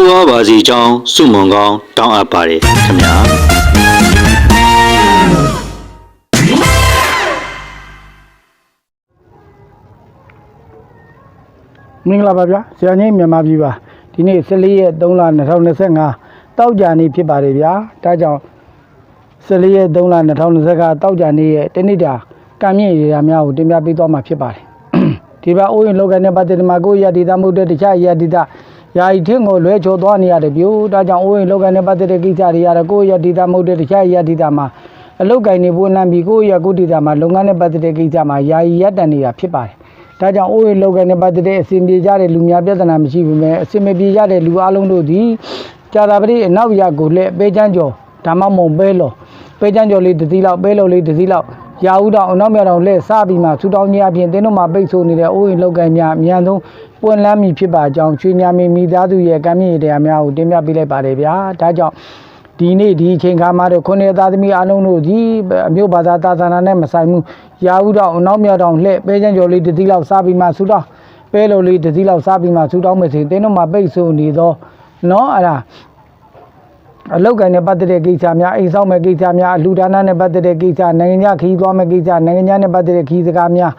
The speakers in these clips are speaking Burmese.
တိုးဝါပါစီကြောင်းစုမုံကောင်းတောင်းအပ်ပါတယ်ခင်ဗျာမင်္ဂလာပါဗျာဆရာကြီးမြန်မာပြည်ပါဒီနေ့14ရက်3လ2025တောက်ကြနေ့ဖြစ်ပါတယ်ဗျာဒါကြောင့်14ရက်3လ2025တောက်ကြနေ့ရဲ့တနေ့တာကံမြင့်ရရာများကိုတင်ပြပေးသွားမှာဖြစ်ပါတယ်ဒီပါအိုးရင်လောကန်နဲ့ပတ်သက်ဒီမှာကိုယ့်ရဒေတာမဟုတ်တဲ့တခြားရဒေတာ ယာယီထင်းကိုလွဲချော်သွားနေရတယ်ပြို့ဒါကြောင့်အိုးရင်လောကန်နဲ့ပတ်သက်တဲ့ကိစ္စတွေရတယ်ကိုယ့်ရဒေတာမဟုတ်တဲ့တခြားရဒေတာမှာအလုတ်ကင်နေပွင့်လန်းပြီးကိုယ့်ရကိုဒေတာမှာလုပ်ငန်းနဲ့ပတ်သက်တဲ့ကိစ္စမှာယာယီရပ်တန်နေတာဖြစ်ပါတယ်ဒါကြောင့်အိုးရလောကန်နဲ့ပတ်သက်တဲ့အစီအပြေကြတဲ့လူများပြဿနာမရှိဘူးမဲ့အစီမပြေကြတဲ့လူအလုံးတို့သည်ကြာတာပတိအနောက်ရကိုလက်ပေးချမ်းကျော်ဒါမှမဟုတ်ပဲလောပေးချမ်းကျော်လေးတစ်စီးလောက်ပဲလောလေးတစ်စီးလောက် ရာဦးတောင်အနောက်မြောက်တောင်လက်စားပြီးမှဆူတောင်းကြီးအပြင်တင်းတို့မှာပိတ်ဆို့နေတဲ့အိုးရင်လောကန်များအများဆုံးပွင့်လန်းမည်ဖြစ်ပါကြောင်းချွေးများမီမိသားစုရဲ့ကံမြင့်ရတရားများကိုတင်ပြပေးလိုက်ပါတယ်ဗျာဒါကြောင့်ဒီနေ့ဒီအချိန်ခါမှာတော့ခုနှစ်သားသမီးအလုံးတို့ဒီအမျိုးဘာသာသာသနာနဲ့မဆိုင်ဘူးရာဟုတော့အနောက်မြောက်တော့လှဲ့ပဲချမ်းကျော်လေးတစ်သီးလောက်စားပြီးမှဆူတော့ပဲလိုလေးတစ်သီးလောက်စားပြီးမှဆူတောင်းမယ်ဆိုရင်တင်းတို့မှာပိတ်ဆို့နေတော့နော်အဲ့ဒါ အလောက်ကန်နဲ့ပတ်သက်တဲ့ကိစ္စများအိမ်ဆောင်မဲ့ကိစ္စများအလူဒါနနဲ့ပတ်သက်တဲ့ကိစ္စနိုင်ငံခြားခီးသွားမဲ့ကိစ္စနိုင်ငံခြားနဲ့ပတ်သက်တဲ့ခီးစကားများ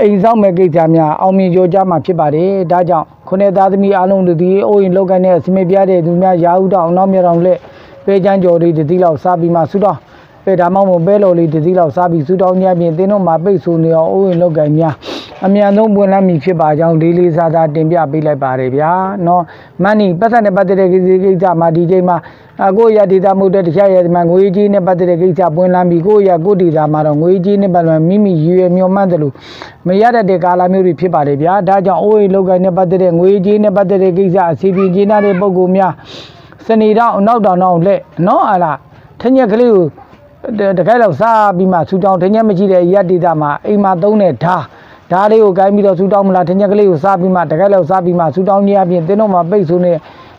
အိမ်ဆောင်မဲ့ကိစ္စများအောင်မြင်ကြောကြမှာဖြစ်ပါတယ်ဒါကြောင့်ခုနှစ်သားသမီးအလုံးတို့ဒီအိုးရင်လောက်ကန်နဲ့အစမပြတဲ့သူများရာဟုတော့အနောက်မြောက်တော့လှဲ့ပဲချမ်းကြော်လေးတစ်သီးလောက်စားပြီးမှဆူတောင်းပဲဒါမှမဟုတ်ပဲလော်လေးတစ်သီးလောက်စားပြီးဆူတောင်းညပြင်တင်းတို့မှာပိတ်ဆိုနေအောင်အိုးရင်လောက်ကန်များအမြန်ဆုံးပွင့်လန်းမည်ဖြစ်ပါကြောင်းလေးလေးစားစားတင်ပြပေးလိုက်ပါတယ်ဗျာနော်မန်နီပတ်သက်နဲ့ပတ်သက်တဲ့ကိစ္စကိစ္စမှာဒီချိန်မှာ အကိုရဒေတာမှုတဲ့တခြားရဒီမှာငွေကြီးနဲ့ပတ်သက်တဲ့ကိစ္စပွင့်လန်းပြီးကိုရကိုဒေတာမှာတော့ငွေကြီးနဲ့ပတ်သက်မိမိရည်ရွယ်မျှော်မှန်းတယ်လို့မရတတ်တဲ့ကာလမျိုးတွေဖြစ်ပါတယ်ဗျာဒါကြောင့်အိုးရင်လောက်ကန်နဲ့ပတ်သက်တဲ့ငွေကြီးနဲ့ပတ်သက်တဲ့ကိစ္စအစီအပြေကျင်းတဲ့ပုံကူများစနေတော့အနောက်တောင်တော့လက်နော်အလားထညက်ကလေးကိုတတခိုက်လောက်စားပြီးမှဆူတောင်းထညက်မရှိတဲ့ရက်ဒေတာမှာအိမ်မှာသုံးတဲ့ဓာဓာလေးကိုကိုင်းပြီးတော့ဆူတောင်းမလားထညက်ကလေးကိုစားပြီးမှတခိုက်လောက်စားပြီးမှဆူတောင်းကြီးအပြင်တင်းတော့မှပိတ်ဆိုးနေ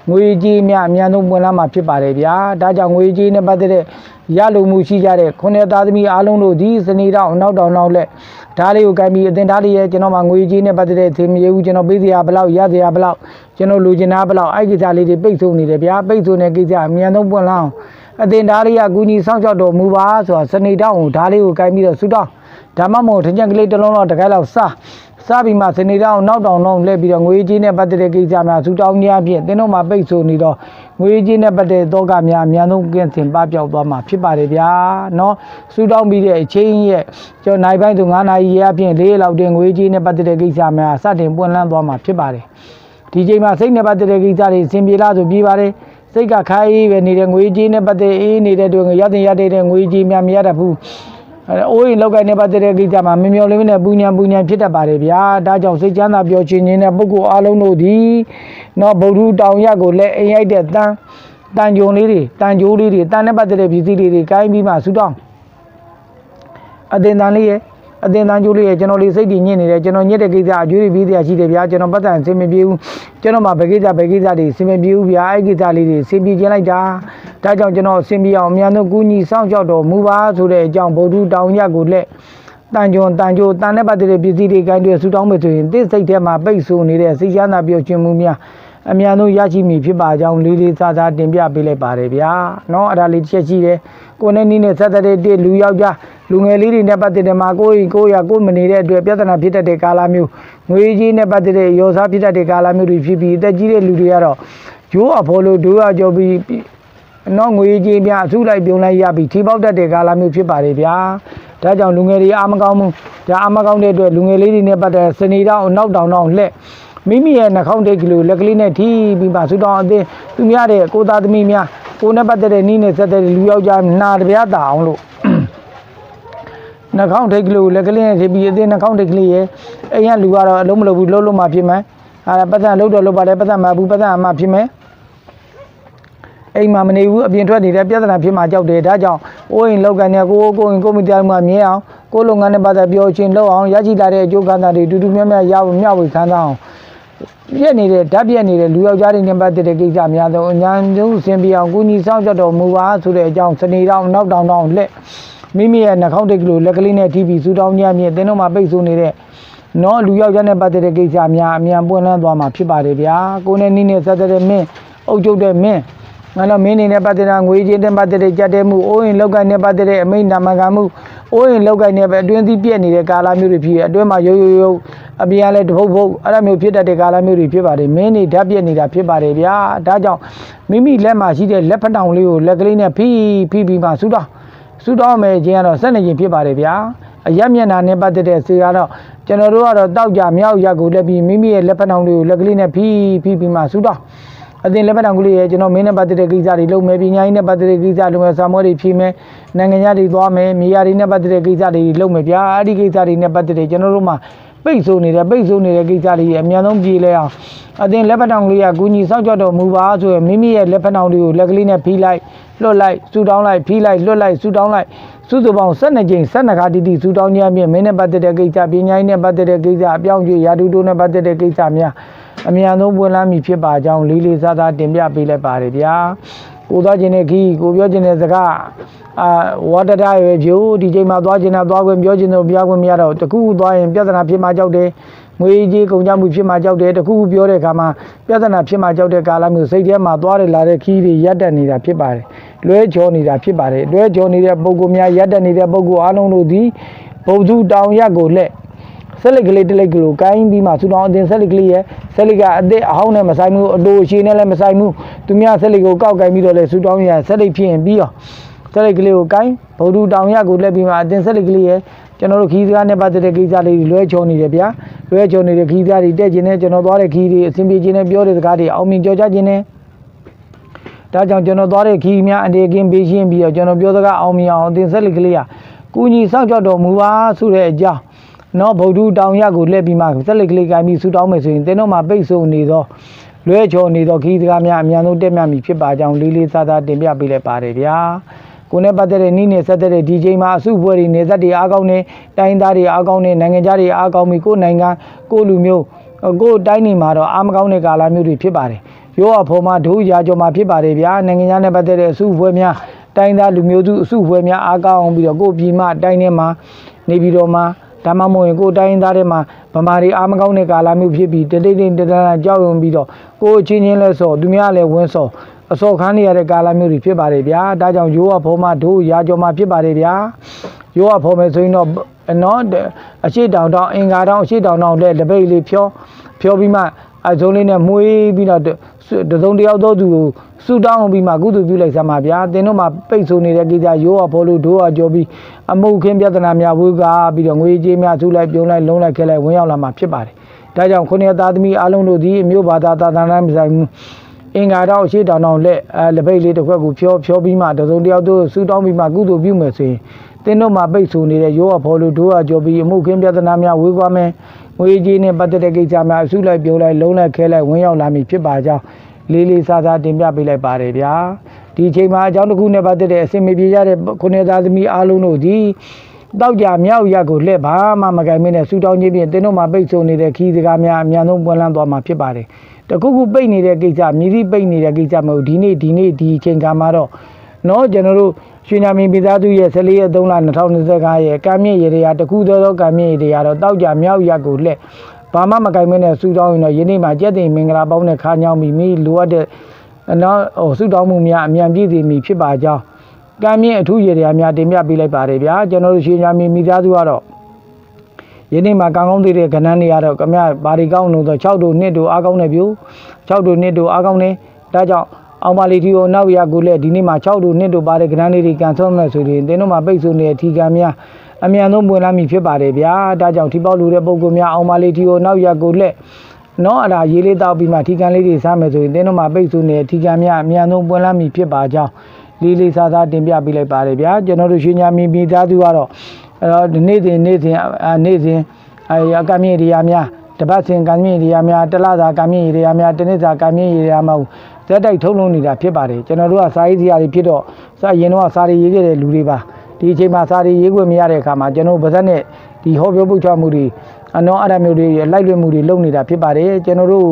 ငွေကြီးများအများဆုံးပွင့်လာမှာဖြစ်ပါတယ်ဗျာဒါကြောင့်ငွေကြီးနဲ့ပတ်သက်တဲ့ရလုံမှုရှိကြတဲ့ခုနှစ်သားသမီးအားလုံးတို့ဒီစနေတော့အနောက်တောင်တော့လက်ဓာလေးကိုကိုင်းပြီးအတင်ဓာလေးရဲ့ကျွန်တော်မှငွေကြီးနဲ့ပတ်သက်တဲ့သေမရေဘူးကျွန်တော်ပေးစရာဘလောက်ရစရာဘလောက်ကျွန်တော်လူချင်တာဘလောက်အဲ့ကိစ္စလေးတွေပိတ်ဆို့နေတယ်ဗျာပိတ်ဆို့နေကိစ္စအမြန်ဆုံးပွင့်လာအောင်အတင်ဓာလေးကကူညီဆောင်ရှောက်တော်မူပါဆိုတာစနေတော့ကိုဓာလေးကိုကိုင်းပြီးတော့ဆူတောင်း ဒါမှမဟုတ်ထင်ကြက်ကလေးတစ်လုံးတော့တကယ်လောက်စားစားပြီးမှစနေတော့နောက်တောင်တော့လှည့်ပြီးတော့ငွေကြီးနဲ့ပတ်သက်တဲ့ကိစ္စများဆူတောင်းများဖြင့်တင်းတို့မှာပိတ်ဆို့နေတော့ငွေကြီးနဲ့ပတ်သက်တဲ့တော့ကများအများဆုံးကင်းစင်ပပျောက်သွားမှာဖြစ်ပါတယ်ဗျာနော်ဆူတောင်းပြီးတဲ့အချိန်ရဲ့ကျွန်တော်နိုင်ပိုင်းသူ9နာရီရဲ့အပြင်လေးလောက်တင်ငွေကြီးနဲ့ပတ်သက်တဲ့ကိစ္စများစတင်ပွင့်လန်းသွားမှာဖြစ်ပါတယ်ဒီချိန်မှာစိတ်နဲ့ပတ်သက်တဲ့ကိစ္စတွေအဆင်ပြေလားဆိုပြီးပါတယ်စိတ်ကခိုင်းပဲနေတဲ့ငွေကြီးနဲ့ပတ်သက်အေးနေတဲ့တွင်ရတဲ့ရတဲ့ငွေကြီးများမရတတ်ဘူး အဲအိုးရင်လောက်ကိုင်းနဲ့ပတ်သက်တဲ့ကိစ္စမှာမမျော်လင့်နဲ့ပူညာပူညာဖြစ်တတ်ပါတယ်ဗျာဒါကြောင့်စိတ်ချမ်းသာပျော်ရွှင်ခြင်းတဲ့ပုဂ္ဂိုလ်အလုံးတို့ဒီနော်ဗုဒ္ဓတောင်ရက်ကိုလည်းအိမ်ရိုက်တဲ့တန်တန်ကြုံလေးတွေတန်ကြိုးလေးတွေတန်နဲ့ပတ်သက်တဲ့ပစ္စည်းလေးတွေကိုင်းပြီးမှဆူတောင်းအတင်တန်လေးရဲ့ အတင်တန်ကျိုးလေးရဲ့ကျွန်တော်လေးစိတ်တည်ညစ်နေတယ်ကျွန်တော်ညစ်တဲ့ကိစ္စအကျွေးတွေပြီးတရားရှိတယ်ဗျာကျွန်တော်ပတ်သက်အဆင်မပြေဘူးကျွန်တော်မှာဘယ်ကိစ္စဘယ်ကိစ္စတွေအဆင်မပြေဘူးဗျာအဲ့ကိစ္စလေးတွေအဆင်ပြေခြင်းလိုက်တာဒါကြောင့်ကျွန်တော်အဆင်ပြေအောင်အများဆုံးကူညီစောင့်ရှောက်တော်မူပါဆိုတဲ့အကြောင်းဗုဒ္ဓတောင်ရက်ကိုလက်တန်ကြုံတန်ကြိုတန်တဲ့ပတ်သက်တဲ့ပစ္စည်းတွေကိုင်းတွေဆူတောင်းမယ်ဆိုရင်တစ်စိတ်ထဲမှာပိတ်ဆို့နေတဲ့စိတ်ချမ်းသာပျော်ရွှင်မှုများ အမြန်ဆုံးရရှိမည်ဖြစ်ပါကြောင်းလေးလေးစားစားတင်ပြပေးလိုက်ပါတယ်ဗျာ။နော်အဲ့ဒါလေးတစ်ချက်ရှိတယ်။ကိုနဲ့နီးနဲ့ဆက်သက်တဲ့လူယောက်ျားလူငယ်လေးတွေနဲ့ပတ်သက်တယ်မှာကိုရင်ကိုရကိုမနေတဲ့အတွက်ပြဿနာဖြစ်တတ်တဲ့ကာလမျိုးငွေကြီးနဲ့ပတ်သက်တဲ့ရောစားဖြစ်တတ်တဲ့ကာလမျိုးတွေဖြစ်ပြီးအသက်ကြီးတဲ့လူတွေကတော့ဂျိုးအဖော်လိုဒိုးရကြော်ပြီးနော်ငွေကြီးများအထုလိုက်ပြုံလိုက်ရပြီးထိပေါက်တတ်တဲ့ကာလမျိုးဖြစ်ပါလေဗျာ။ဒါကြောင့်လူငယ်တွေအာမကောင်းမှုဒါအာမကောင်းတဲ့အတွက်လူငယ်လေးတွေနဲ့ပတ်သက်စနေတောင်အနောက်တောင်တောင်လှက် မိမိရဲ့နှာခေါင်းတိတ်ကလေးလက်ကလေးနဲ့ထိပြီးပါဆူတောင်းအသေးသူများတဲ့ကိုသားသမီးများကိုနဲ့ပတ်သက်တဲ့နီးနဲ့ဆက်တဲ့လူယောက်ျားနာတပြားတာအောင်လို့နှာခေါင်းထိတ်ကလေးကိုလက်ကလေးနဲ့ထိပြီးအသေးနှာခေါင်းထိတ်ကလေးရဲ့အိမ်ကလူကတော့အလုံးမလုပ်ဘူးလှုပ်လို့မှဖြစ်မယ်အဲဒါပတ်သက်လှုပ်တော့လှုပ်ပါတယ်ပတ်သက်မှဘူးပတ်သက်မှဖြစ်မယ်အိမ်မှာမနေဘူးအပြင်ထွက်နေတဲ့ပြဿနာဖြစ်မှကြောက်တယ်ဒါကြောင့်အိုးအိမ်လောက်ကန်နေကိုကိုအိမ်ကိုမိသားစုမှာမြဲအောင်ကိုလုပ်ငန်းနဲ့ပတ်သက်ပြောချင်းလုပ်အောင်ရရှိလာတဲ့အကျိုးခံစားတွေတူတူများများရအောင်မျှဝေခံစားအောင် ပြည့်နေတဲ့ဓာတ်ပြည့်နေတဲ့လူယောက်ျားတွေနဲ့ပတ်သက်တဲ့ကိစ္စများသောအညာဆုံးဆင်ပြအောင်ကုညီဆောင်ကြတော်မူပါဆိုတဲ့အကြောင်းစနေတောင်နောက်တောင်တောင်လက်မိမိရဲ့နှာခေါင်းတိတ်ကလေးလက်ကလေးနဲ့ထိပြီးစူတောင်းကြမြင့်တင်းတော့မှပိတ်ဆို့နေတဲ့နော်လူယောက်ျားနဲ့ပတ်သက်တဲ့ကိစ္စများအမြန်ပွင့်လန်းသွားမှာဖြစ်ပါတယ်ဗျာကိုယ်နဲ့နီးနဲ့ဆက်တဲ့မင်းအုပ်ချုပ်တဲ့မင်းငါတော့မင်းနေနဲ့ပတ်သက်တာငွေချင်းနဲ့ပတ်သက်တဲ့ကြက်တဲ့မှုအိုးရင်လောက်ကိုင်းနဲ့ပတ်သက်တဲ့အမိန့်နာမခံမှုအိုးရင်လောက်ကိုင်းနဲ့ပဲအတွင်းသီးပြက်နေတဲ့ကာလမျိုးတွေဖြစ်အတွင်းမှာရုပ်ရုပ်ရုပ် အပြင်ကလည်းတပုတ်ပုတ်အဲ့ဒါမျိုးဖြစ်တတ်တဲ့ကာလမျိုးတွေဖြစ်ပါတယ်မင်းနေဓာတ်ပြက်နေတာဖြစ်ပါတယ်ဗျာဒါကြောင့်မိမိလက်မှာရှိတဲ့လက်ဖက်တောင်လေးကိုလက်ကလေးနဲ့ဖိဖိပြီးမှဆူတော့ဆူတော့မယ်ခြင်းကတော့စက်နေခြင်းဖြစ်ပါတယ်ဗျာအရက်မျက်နှာနဲ့ပတ်သက်တဲ့ဆေးကတော့ကျွန်တော်တို့ကတော့တောက်ကြမြောက်ရက်ကိုလက်ပြီးမိမိရဲ့လက်ဖက်တောင်လေးကိုလက်ကလေးနဲ့ဖိဖိပြီးမှဆူတော့အတင်လက်ပတ်တောင်ကလေးရဲ့ကျွန်တော်မင်းနဲ့ပတ်သက်တဲ့ကိစ္စတွေလုပ်မယ်ပညာရေးနဲ့ပတ်သက်တဲ့ကိစ္စလုပ်မယ်စာမေးတွေဖြေမယ်နိုင်ငံခြားတွေသွားမယ်မြေယာတွေနဲ့ပတ်သက်တဲ့ကိစ္စတွေလုပ်မယ်ဗျာအဲ့ဒီကိစ္စတွေနဲ့ပတ်သက်တဲ့ကျွန်တော်တို့မှာ ပိတ်ဆို့နေတဲ့ပိတ်ဆို့နေတဲ့ကိစ္စတွေအများဆုံးပြေလဲအောင်အတင်လက်ပတ်တောင်ကလေးကကူညီစောင့်ကြတော့မူပါဆိုရင်မိမိရဲ့လက်ပတ်တောင်တွေကိုလက်ကလေးနဲ့ဖိလိုက်လွတ်လိုက်စူတောင်းလိုက်ဖိလိုက်လွတ်လိုက်စူတောင်းလိုက်စုစုပေါင်း12ကြိမ်12ခါတိတိစူတောင်းခြင်းအပြင်မင်းနဲ့ပတ်သက်တဲ့ကိစ္စပညာရေးနဲ့ပတ်သက်တဲ့ကိစ္စအပြောင်းအရွှေ့ယာတုတိုးနဲ့ပတ်သက်တဲ့ကိစ္စများအမြန်ဆုံးပွင့်လန်းမည်ဖြစ်ပါကြောင်းလေးလေးစားစားတင်ပြပေးလိုက်ပါတယ်ဗျာ ကိုသွားခြင်းတဲ့ခီးကိုပြောခြင်းတဲ့စကားအာဝါတတရွယ်ဖြိုဒီချိန်မှာသွားခြင်းနဲ့သွားခွင့်ပြောခြင်းတို့ပြောခွင့်မရတော့တခုခုသွားရင်ပြဿနာဖြစ်မှကြောက်တယ်ငွေကြီးကုန်ကြမှုဖြစ်မှကြောက်တယ်တခုခုပြောတဲ့အခါမှာပြဿနာဖြစ်မှကြောက်တဲ့ကာလမျိုးစိတ်ထဲမှာသွားတယ်လာတဲ့ခီးတွေရက်တက်နေတာဖြစ်ပါတယ်လွဲချောနေတာဖြစ်ပါတယ်လွဲချောနေတဲ့ပုံကူများရက်တက်နေတဲ့ပုံကူအားလုံးတို့သည်ဘုံသူတောင်ရက်ကိုလက် ဆက်လက်ကလေးတစ်လိုက်ကလေးကိုကိုင်းပြီးမှဆူတောင်းအတင်ဆက်လက်ကလေးရဲ့ဆက်လက်ကအသက်အဟောင်းနဲ့မဆိုင်ဘူးအတိုရှိနဲ့လည်းမဆိုင်ဘူးသူများဆက်လက်ကိုကောက်ကိုင်းပြီးတော့လဲဆူတောင်းရဆက်လက်ဖြစ်ရင်ပြီးတော့ဆက်လက်ကလေးကိုကိုင်းဗုဒ္ဓတောင်ရကိုလက်ပြီးမှအတင်ဆက်လက်ကလေးရဲ့ကျွန်တော်တို့ခီးစကားနဲ့ပတ်သက်တဲ့ကိစ္စလေးတွေလွဲချောနေတယ်ဗျာလွဲချောနေတဲ့ခီးသားတွေတက်ခြင်းနဲ့ကျွန်တော်သွားတဲ့ခီးတွေအဆင်ပြေခြင်းနဲ့ပြောတဲ့စကားတွေအောင်မြင်ကြော်ကြခြင်းနဲ့ဒါကြောင့်ကျွန်တော်သွားတဲ့ခီးများအနေကင်းပေးရှင်းပြီးတော့ကျွန်တော်ပြောစကားအောင်မြင်အောင်အတင်ဆက်လက်ကလေးကကုညီစောင့်ကြောက်တော်မူပါဆိုတဲ့အကြောင်း နော်ဗုဒ္ဓတောင်ရကိုလှည့်ပြီးမှဆက်လက်ကလေးကိုင်းပြီးဆူတောင်းမယ်ဆိုရင်တင်းတော့မှပိတ်ဆို့နေသောလွဲချော်နေသောခီးစကားများအများဆုံးတက်မြတ်မည်ဖြစ်ပါကြောင်းလေးလေးစားစားတင်ပြပေးလိုက်ပါတယ်ဗျာကိုယ်နဲ့ပတ်သက်တဲ့နိနဲ့ဆက်သက်တဲ့ဒီချိန်မှာအစုပွဲတွေနေသက်တွေအားကောင်းနေတိုင်းသားတွေအားကောင်းနေနိုင်ငံခြားတွေအားကောင်းပြီးကိုယ်နိုင်ငံကိုယ်လူမျိုးကိုယ်တိုင်းနေမှာတော့အားမကောင်းတဲ့ကာလမျိုးတွေဖြစ်ပါတယ်ရောအဖော်မှာဒုရာကျော်မှာဖြစ်ပါတယ်ဗျာနိုင်ငံခြားနဲ့ပတ်သက်တဲ့အစုအဖွဲ့များတိုင်းသားလူမျိုးစုအစုအဖွဲ့များအားကောင်းအောင်ပြီးတော့ကိုယ်ပြည်မတိုင်းထဲမှာနေပြီးတော့မှ ဒါမှမဟုတ်ရင်ကိုယ်တိုင်းသားထဲမှာဗမာတွေအားမကောင်းတဲ့ကာလမျိုးဖြစ်ပြီးတတိတိတတနာကြောက်ရွံပြီးတော့ကိုယ်အချင်းချင်းလဲဆော်သူများလည်းဝင်းဆော်အစော်ခန်းနေရတဲ့ကာလမျိုးတွေဖြစ်ပါတယ်ဗျာဒါကြောင့်ရိုးအဖော်မှာဒုရာကျော်မှာဖြစ်ပါတယ်ဗျာရိုးအဖော်မယ်ဆိုရင်တော့နော်အရှိတောင်တောင်အင်္ဂါတောင်အရှိတောင်တောင်တဲ့တပိတ်လေးဖြောဖြောပြီးမှ အစုံလေးနဲ့မှုေးပြီးတော့တစုံတယောက်သောသူကိုဆူတောင်းပြီးမှကုသပြုလိုက်စမ်းပါဗျာတင်းတို့မှာပိတ်ဆိုနေတဲ့ကိစ္စရိုးရဖော်လို့ဒိုးရကြောပြီးအမှုခင်းပြဿနာများဝေးကားပြီးတော့ငွေကြေးများသူ့လိုက်ပြုံးလိုက်လုံးလိုက်ခဲလိုက်ဝင်ရောက်လာမှာဖြစ်ပါတယ်ဒါကြောင့်ခုနှစ်သားသမီးအားလုံးတို့သည်အမျိုးဘာသာသာသနာမဆိုင်ဘူးအင်္ဂါတော့အရှိတောင်တောင်လက်အဲလက်ပိတ်လေးတစ်ခွက်ကိုဖြောဖြောပြီးမှတစုံတယောက်တို့ဆူတောင်းပြီးမှကုသပြုမယ်ဆိုရင်တင်းတို့မှာပိတ်ဆိုနေတဲ့ရိုးရဖော်လို့ဒိုးရကြောပြီးအမှုခင်းပြဿနာများဝေးကွာမယ် ငွေကြီးနဲ့ပတ်သက်တဲ့ကိစ္စများအစုလိုက်ပြုံးလိုက်လုံးလိုက်ခဲလိုက်ဝင်ရောက်လာမည်ဖြစ်ပါကြောင်းလေးလေးစားစားတင်ပြပေးလိုက်ပါတယ်ဗျာဒီအချိန်မှာအကြောင်းတစ်ခုနဲ့ပတ်သက်တဲ့အစင်မပြေကြတဲ့ခုနှစ်သားသမီးအားလုံးတို့ဒီတောက်ကြမြောက်ရက်ကိုလှည့်ဘာမှမကင်မင်းနဲ့စူတောင်းခြင်းဖြင့်တင်းတို့မှာပိတ်ဆို့နေတဲ့ခီးစကားများအများဆုံးပွင့်လန်းသွားမှာဖြစ်ပါတယ်တခုခုပိတ်နေတဲ့ကိစ္စမြည်သည့်ပိတ်နေတဲ့ကိစ္စမဟုတ်ဒီနေ့ဒီနေ့ဒီအချိန်ကမှာတော့ နော်ကျွန်တော်တို့ရွှေနာမင်းပြည်သားသူရဲ့14ရက်3လ2025ရဲ့ကံမြင့်ရေတရားတခုသောသောကံမြင့်ရေတရားတော့တောက်ကြမြောက်ရက်ကိုလက်ဘာမှမကင်မဲနဲ့ဆူတောင်းရင်တော့ယနေ့မှကြက်တင်မင်္ဂလာပေါင်းနဲ့ခါညောင်းပြီးမိလိုအပ်တဲ့နော်ဟိုဆူတောင်းမှုများအမြန်ပြည့်စုံမည်ဖြစ်ပါကြောင်းကံမြင့်အထူးရေတရားများတင်ပြပေးလိုက်ပါတယ်ဗျာကျွန်တော်တို့ရွှေနာမင်းပြည်သားသူကတော့ယနေ့မှကံကောင်းသေးတဲ့ကဏ္ဍတွေကတော့ကမြဘာဒီကောင်းလို့ဆို6တို့2တို့အားကောင်းတဲ့ပြူ6တို့2တို့အားကောင်းတယ်ဒါကြောင့် အောင်ပါလီတီကိုနောက်ရကိုလက်ဒီနေ့မှာ6တို့နှစ်တို့ပါတဲ့ကဏ္ဍလေးတွေကန်ဆုံးမဲ့ဆိုရင်တင်းတို့မှာပိတ်ဆို့နေတဲ့ထီကံများအမြန်ဆုံးပွင့်လာမည်ဖြစ်ပါတယ်ဗျာဒါကြောင့်ထီပေါက်လူတဲ့ပုံကများအောင်ပါလီတီကိုနောက်ရကိုလက်နော်အဲ့ဒါရေးလေးတောက်ပြီးမှထီကံလေးတွေစားမယ်ဆိုရင်တင်းတို့မှာပိတ်ဆို့နေတဲ့ထီကံများအမြန်ဆုံးပွင့်လာမည်ဖြစ်ပါကြောင်းလေးလေးစားစားတင်ပြပေးလိုက်ပါတယ်ဗျာကျွန်တော်တို့ရွှေညာမီမိသားစုကတော့အဲ့တော့ဒီနေ့စဉ်နေ့စဉ်အာနေ့စဉ်အဲအကမြင့်ရိယာများတပတ်စဉ်ကမြင့်ရိယာများတလသာကမြင့်ရိယာများတနစ်သာကမြင့်ရိယာများ ဇက်တိုက်ထုတ်လုံးနေတာဖြစ်ပါတယ်ကျွန်တော်တို့ကစာရေးစရာတွေဖြစ်တော့စာရင်တော့စာရေးရေးခဲ့တဲ့လူတွေပါဒီအချိန်မှာစာရေးရေးခွင့်မရတဲ့အခါမှာကျွန်တော်ဗဇက်နဲ့ဒီဟောပြောပုတ်ချမှုတွေအနောအဲ့ဒါမျိုးတွေလိုက်လွှင့်မှုတွေလုပ်နေတာဖြစ်ပါတယ်ကျွန်တော်တို့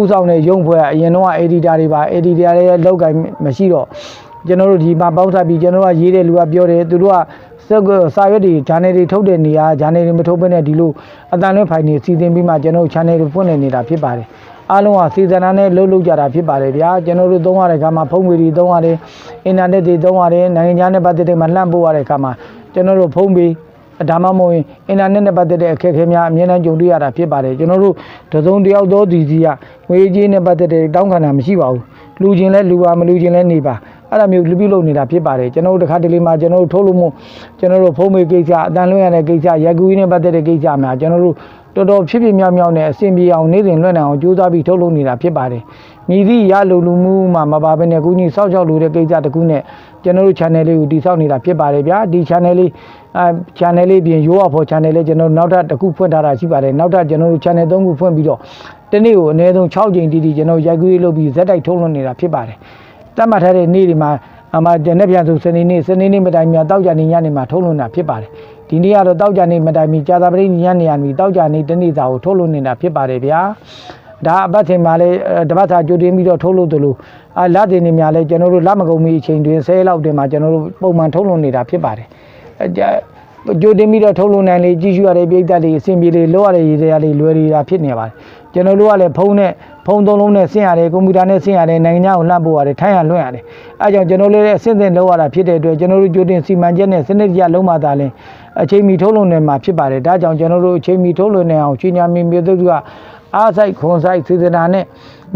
ဥဆောင်တဲ့ရုံဖွဲ့အရင်တော့ editor တွေပါ editor တွေရဲ့လောက်ကိုင်မရှိတော့ကျွန်တော်တို့ဒီမှာပေါင်းထားပြီးကျွန်တော်တို့ကရေးတဲ့လူကပြောတယ်သူတို့ကစက်စာရွက်တွေ channel တွေထုတ်တဲ့နေရာ channel တွေမထုတ်ဘဲနဲ့ဒီလိုအတန်လွင့်ဖိုင်တွေစီစဉ်ပြီးမှကျွန်တော်တို့ channel တွေဖွင့်နေနေတာဖြစ်ပါတယ် အားလုံးကစီစဉ်တာနဲ့လှုပ်လှုပ်ကြတာဖြစ်ပါတယ်ဗျာကျွန်တော်တို့သုံးရတဲ့အခါမှာဖုန်းငွေတွေသုံးရတယ်အင်တာနက်တွေသုံးရတယ်နိုင်ငံခြားနဲ့ပတ်သက်တဲ့မှာလှမ်းပို့ရတဲ့အခါမှာကျွန်တော်တို့ဖုန်းပေးဒါမှမဟုတ်ရင်အင်တာနက်နဲ့ပတ်သက်တဲ့အခက်အခဲများအများနဲ့ကြုံတွေ့ရတာဖြစ်ပါတယ်ကျွန်တော်တို့တစုံတစ်ယောက်သောဒီစီကငွေကြေးနဲ့ပတ်သက်တဲ့တောင်းခံတာမရှိပါဘူးလူချင်းလဲလူပါမလူချင်းလဲနေပါအဲ့ဒါမျိုးလူပြုလုပ်နေတာဖြစ်ပါတယ်ကျွန်တော်တို့တစ်ခါတလေမှာကျွန်တော်တို့ထိုးလို့မို့ကျွန်တော်တို့ဖုန်းမေးကိစ္စအတန်လွှင့်ရတဲ့ကိစ္စရက်ကူကြီးနဲ့ပတ်သက်တဲ့ကိစ္စများကျွန်တော်တို့ တော်တော်ဖြစ်ဖြစ်မြောက်မြောက်နဲ့အဆင်ပြေအောင်နေ့စဉ်လွှင့်နိုင်အောင်ကြိုးစားပြီးထုတ်လုပ်နေတာဖြစ်ပါတယ်မြည်သည့်ရလုံလူမှုမှာမပါဘဲနဲ့ကုညီစောက်ချောက်လို့တဲ့ကိစ္စတစ်ခုနဲ့ကျွန်တော်တို့ channel လေးကိုတည်ဆောက်နေတာဖြစ်ပါတယ်ဗျာဒီ channel လေးအဲ channel လေးပြင်ရိုးအဖို့ channel လေးကျွန်တော်တို့နောက်ထပ်တစ်ခုဖွင့်ထားတာရှိပါတယ်နောက်ထပ်ကျွန်တော်တို့ channel 3ခုဖွင့်ပြီးတော့တနေ့ကိုအနည်းဆုံး6ကြိမ်တီးတီးကျွန်တော်ရိုက်ကူးရေးလုပ်ပြီးဇက်တိုက်ထုတ်လွှင့်နေတာဖြစ်ပါတယ်တတ်မှတ်ထားတဲ့နေ့တွေမှာအမှကျန်တဲ့ပြန်ဆိုစနေနေ့စနေနေ့မတိုင်မီတောက်ကြနေညနေမှာထုတ်လွှင့်တာဖြစ်ပါတယ် ဒီနေ့ကတော့တောက်ကြနေမတိုင်မီကြာသပတေးညနေရမီတောက်ကြနေတနေ့စာကိုထုတ်လွှင့်နေတာဖြစ်ပါတယ်ဗျာဒါအပတ်စဉ်မှာလည်းတပတ်စာကြိုတင်ပြီးတော့ထုတ်လို့တလို့အာလတင်နေများလဲကျွန်တော်တို့လမကုံမီအချိန်တွင်10လောက်တင်မှာကျွန်တော်တို့ပုံမှန်ထုတ်လွှင့်နေတာဖြစ်ပါတယ်အဲကြိုတင်ပြီးတော့ထုတ်လွှင့်နိုင်လေကြီးစုရတဲ့ပြည်သက်တွေအဆင်ပြေလေလောက်ရတဲ့ရည်ရလေးလွယ်နေတာဖြစ်နေပါတယ်ကျွန်တော်တို့ကလည်းဖုန်းနဲ့ ဖုန်းသုံးလုံးနဲ့ဆင်းရတယ်ကွန်ပျူတာနဲ့ဆင်းရတယ်နိုင်ငံခြားကိုလှမ်းပို့ရတယ်ထိုင်းရလွှင့်ရတယ်အဲကြောင့်ကျွန်တော်တို့လည်းအဆင့်ဆင့်လောက်ရတာဖြစ်တဲ့အတွက်ကျွန်တော်တို့ကြိုတင်စီမံချက်နဲ့စနစ်တကျလုံးမှသာလဲအချိန်မီထုတ်လွှင့်နေမှာဖြစ်ပါတယ်ဒါကြောင့်ကျွန်တော်တို့အချိန်မီထုတ်လွှင့်နေအောင်ချညာမီမြေသူကအားဆိုင်ခွန်ဆိုင်စေတနာနဲ့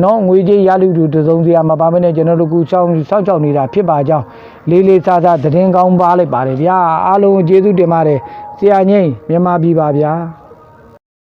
နော်ငွေကြေးရလူတူတစုံတရာမပါမနဲ့ကျွန်တော်တို့ကူချောင်းစောင့်ကြောက်နေတာဖြစ်ပါကြောင်းလေးလေးစားစားသတင်းကောင်းပါလိုက်ပါတယ်ဗျာအားလုံးကျေးဇူးတင်ပါတယ်ဆရာကြီးမြန်မာပြည်ပါဗျာ